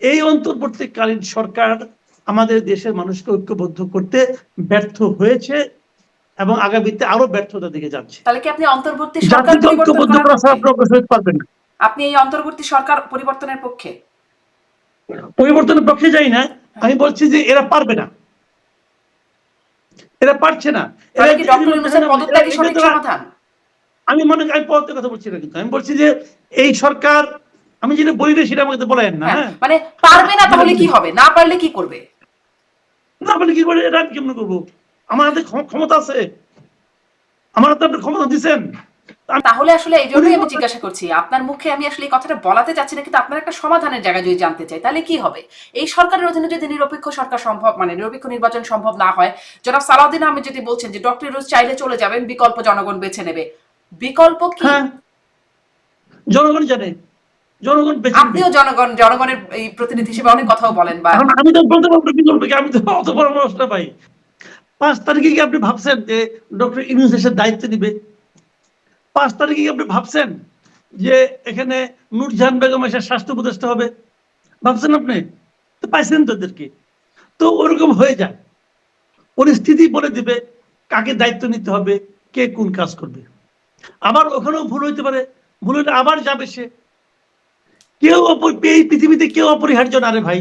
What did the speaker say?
এই অন্তর্বর্তীকালীন সরকার আমাদের দেশের মানুষকে ঐক্যবদ্ধ করতে ব্যর্থ হয়েছে এবং আগামীতে আরও ব্যর্থতা দিকে যাচ্ছে। তাহলে কি আপনি অন্তর্বর্তী সরকার ঐক্যবদ্ধ করা ছাড়া? পারবেন না। আপনি এই অন্তর্বর্তী সরকার পরিবর্তনের পক্ষে? পরিবর্তনের পক্ষে যাই না আমি বলছি যে এরা পারবে না। এরা পারছে না। আমি মনে করি আমি পদের কথা বলছি না কিন্তু। আমি বলছি যে এই সরকার আমি যেটা বলি না সেটা আমাকে বলেন না হ্যাঁ, হ্যাঁ। মানে পারবে না তাহলে কি হবে? না পারলে কি করবে? না বলে কি করে এটা আমি কেমন করব? আমার হাতে ক্ষমতা আছে। আমার হাতে আপনি ক্ষমতা দিচ্ছেন তাহলে আসলে এই জন্যই আমি জিজ্ঞাসা করছি আপনার মুখে আমি আসলে এই কথাটা বলাতে চাচ্ছি না কিন্তু আপনার একটা সমাধানের জায়গা যদি জানতে চাই তাহলে কি হবে? এই সরকারের অধীনে যদি নিরপেক্ষ সরকার সম্ভব মানে নিরপেক্ষ নির্বাচন সম্ভব না হয় জনাব সালাউদ্দিন আহমেদ যদি বলছেন যে ডক্টর ইউনুস চাইলে চলে যাবেন বিকল্প জনগণ বেছে নেবে। বিকল্প কি? হ্যাঁ। জনগণ জানে। জনগণ আপনিও জনগণ জনগণের এই প্রতিনিধি হিসেবে অনেক কথাও বলেন বা আমি তো বলতে পারব কি? করব আমি তো অত পরামর্শটা পাই পাঁচ তারিখে কি আপনি ভাবছেন যে ডক্টর ইউনুস এসে দায়িত্ব নিবে? পাঁচ তারিখে কি আপনি ভাবছেন যে এখানে নূরজাহান বেগম এসে স্বাস্থ্য উপদেষ্টা হবে? ভাবছেন আপনি? তো পাইছেন তো ওদেরকে তো ওরকম হয়ে যায় পরিস্থিতি বলে দিবে কাকে দায়িত্ব নিতে হবে কে কোন কাজ করবে। আবার ওখানেও ভুল হইতে পারে। ভুল হলে আবার যাবে সে। কেউ এই পৃথিবীতে কেউ অপরিহার্য না রে ভাই।